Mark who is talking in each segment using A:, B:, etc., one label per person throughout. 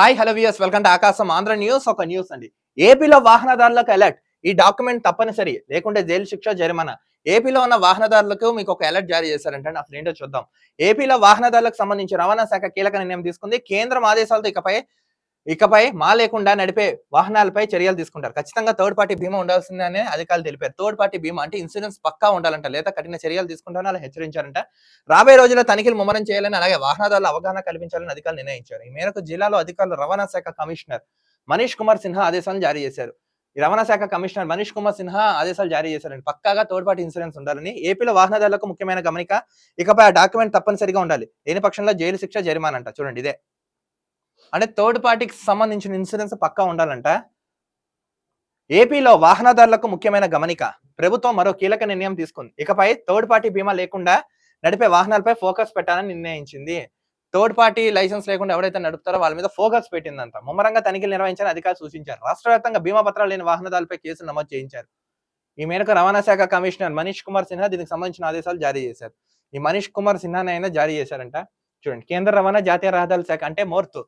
A: Hi hello viewers welcome to Aakasam Andhra news ఒక news అండి. ఏపీలో వాహనదారులకు అలర్ట్ ఈ డాక్యుమెంట్ తప్పనిసరి. లేకుంటే జైలు శిక్ష జరిమానా. ఏపీలో ఉన్న వాహనదారులకు మీకు ఒక అలర్ట్ జారీ చేశారంటే అసలు ఏంటో చూద్దాం. ఏపీలో వాహనదారులకు సంబంధించి రవాణా శాఖ కీలక నిర్ణయం తీసుకుంది. కేంద్రం ఆదేశాలతో ఇకపై ఇకపై మా లేకుండా నడిపే వాహనాలపై చర్యలు తీసుకుంటారు. ఖచ్చితంగా థర్డ్ పార్టీ బీమా ఉండాల్సిందని అధికారులు తెలిపారు. థర్డ్ పార్టీ బీమా అంటే ఇన్సూరెన్స్ పక్కా ఉండాలంట. లేదా కఠిన చర్యలు తీసుకుంటారని అలా హెచ్చరించారంట. రాబోయే రోజుల్లో తనిఖీలు ముమ్మరం చేయాలని అలాగే వాహనదారుల అవగాహన కల్పించాలని అధికారులు నిర్ణయించారు. ఈ మేరకు జిల్లాలో అధికారులు రవాణా శాఖ కమిషనర్ మనీష్ కుమార్ సిన్హా ఆదేశాలను జారీ చేశారు. ఈ రవాణా శాఖ కమిషనర్ మనీష్ కుమార్ సిన్హా ఆదేశాలు జారీ చేశారని పక్కాగా థర్డ్ పార్టీ ఇన్సూరెన్స్ ఉండాలని ఏపీలో వాహనదారులకు ముఖ్యమైన గమనిక. ఇకపై ఆ డాక్యుమెంట్ తప్పనిసరిగా ఉండాలి. లేని పక్షంలో జైలు శిక్ష జరిమానంట చూడండి ఇదే. అంటే థర్డ్ పార్టీకి సంబంధించిన ఇన్సూరెన్స్ పక్కా ఉండాలంట. ఏపీలో వాహనదారులకు ముఖ్యమైన గమనిక ప్రభుత్వం మరో కీలక నిర్ణయం తీసుకుంది. ఇకపై థర్డ్ పార్టీ బీమా లేకుండా నడిపే వాహనాలపై ఫోకస్ పెట్టాలని నిర్ణయించింది. థర్డ్ పార్టీ లైసెన్స్ లేకుండా ఎవరైతే నడుపుతారో వాళ్ళ మీద ఫోకస్ పెట్టిందంట. ముమ్మరంగా తనిఖీలు నిర్వహించాలని అధికారులు సూచించారు. రాష్ట్ర వ్యాప్తంగా బీమా పత్రాలు లేని వాహనదారులపై కేసులు నమోదు చేయించారు. ఈ మేరకు రవాణా శాఖ కమిషనర్ మనీష్ కుమార్ సిన్హా దీనికి సంబంధించిన ఆదేశాలు జారీ చేశారు. ఈ మనీష్ కుమార్ సిన్హాని అయినా జారీ చేశారంట. చూడండి కేంద్ర రవాణా జాతీయ రహదారుల శాఖ అంటే మోర్తు.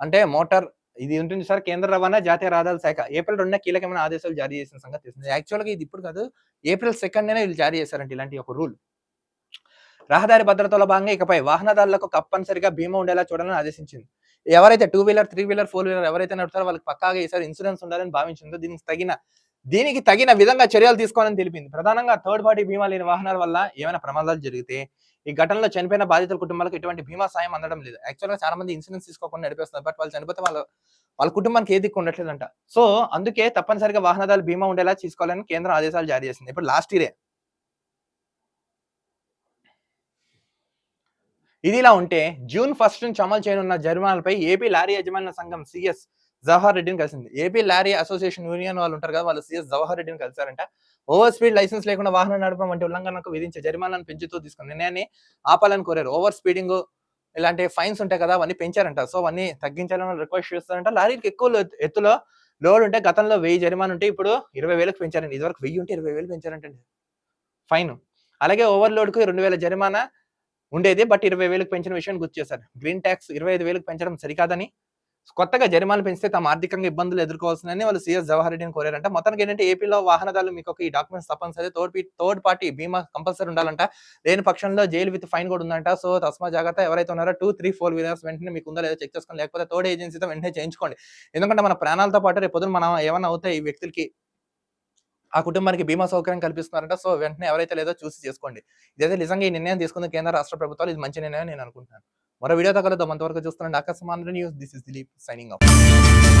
A: అంటే మోటార్ ఇది ఉంటుంది సార్ కేంద్ర రవాణా జాతీయ రహదారుల శాఖ. ఏప్రిల్ రెండున కీలకమైన ఆదేశాలు జారీ చేసిన సంగతి తెలిసింది. యాక్చువల్గా ఇది ఇప్పుడు కాదు ఏప్రిల్ సెకండ్ వీళ్ళు జారీ చేశారంటే ఇలాంటి ఒక రూల్. రహదారి భద్రతలో భాగంగా ఇకపై వాహనదారులకు తప్పనిసరిగా బీమా ఉండేలా చూడాలని ఆదేశించింది. ఎవరైతే two wheeler three wheeler four wheeler ఎవరైతే నడుపుతారో వాళ్ళకి పక్కాగా ఈసారి ఇన్సూరెన్స్ ఉండాలని భావించిందో దీనికి తగిన దీనికి తగిన విధంగా చర్యలు తీసుకోవాలని తెలిపింది. ప్రధానంగా థర్డ్ పార్టీ బీమా లేని వాహనాల వల్ల ఏమైనా ప్రమాదాలు జరిగితే ఈ ఘటనలో చనిపోయిన బాధితుల కుటుంబాలకు ఎటువంటి బీమా సాయం అందడం లేదు. యాక్చువల్గా చాలా మంది ఇన్సూరెన్స్ తీసుకోకుండా నడిపేస్తున్నారు. బట్ వాళ్ళు చనిపోతే వాళ్ళ వాళ్ళ కుటుంబానికి ఏ దిక్కు ఉండట్లేదంట. సో అందుకే తప్పనిసరిగా వాహనదారులు బీమా ఉండేలా తీసుకోవాలని కేంద్రం ఆదేశాలు జారీ చేసింది. ఇప్పుడు లాస్ట్ ఇయరే. ఇది ఇలా ఉంటే జూన్ ఫస్ట్ నుంచి అమలు చేయనున్న జరిమానాలపై ఏపీ లారీ యజమానుల సంఘం సిఎస్ జవహర్ రెడ్డిని కలిసింది. ఏపీ లారీ అసోసియేషన్ యూనియన్ వాళ్ళు ఉంటారు కదా వాళ్ళు సిఎస్ జవహర్ రెడ్డిని కలిసారంట. ఓవర్ స్పీడ్ లైసెన్స్ లేకుండా వాహనం నడపడం వంటి ఉల్లంఘనకు విధించే జరిమానాలను పెంచుతూ తీసుకున్న నిర్ణయాన్ని ఆపాలని కోరారు. ఓవర్ స్పీడింగ్ ఇలాంటి ఫైన్స్ ఉంటాయి కదా అవన్నీ పెంచారంట. సో అవన్నీ తగ్గించాలని రిక్వెస్ట్ చేస్తారంట. లారీకి ఎక్కువ ఎత్తులో లోడ్ ఉంటే గతంలో వెయ్యి జరిమానా ఉంటే ఇప్పుడు ఇరవై వేలకు పెంచారండి ఇదివరకు వెయ్యి ఉంటే ఇరవై వేలు పెంచారంటండి. ఫైన్. అలాగే ఓవర్లోడ్కు రెండు వేల జరిమానా ఉండేది. బట్ ఇరవై వేలకు పెంచిన విషయాన్ని గుర్తు చేశారు. గ్రీన్ ట్యాక్స్ ఇరవై ఐదు వేలకు పెంచడం సరికాదని కొత్తగా జరిమానాలు పెంచితే తమ ఆర్థికంగా ఇబ్బందులు ఎదుర్కోవాల్సిందని వాళ్ళు సీఎస్ జవహర్ రెడ్డిని కోరారంట. మొత్తానికి ఏంటంటే ఏపీలో వాహనదారులు మీకు ఒక ఈ డాక్యుమెంట్స్ తప్పనిసరి థర్డ్ థర్డ్ పార్టీ బీమా కంపల్సరీ ఉండాలంట. లేని పక్షంలో జైలు విత్ ఫైన్ కూడా ఉందంట. సో తస్మా జాగ్రత్త ఎవరైతే ఉన్నారో టూ త్రీ ఫోర్ వీలర్స్ వెంటనే మీకు ఉందో లేదో చెక్ చేసుకోండి. లేకపోతే థర్డ్ ఏజెన్సీతో వెంటనే చేయించుకోండి. ఎందుకంటే మన ప్రాణాలతో పాటు రేపు పొద్దున మనం ఏమైనా అవుతాయి ఈ వ్యక్తులకి ఆ కుటుంబానికి బీమా సౌకర్యం కల్పిస్తున్నారంట. సో వెంటనే ఎవరైతే లేదో చూసి చేసుకోండి. ఇదైతే నిజంగా ఈ నిర్ణయం తీసుకుంది కేంద్ర రాష్ట్ర ప్రభుత్వాలు. ఇది మంచి నిర్ణయం నేను అనుకుంటున్నాను. మరో వీడియోతో కలుద్దాం అంతవరకు చూస్తున్నాను Aakasam news. This is Dilip signing off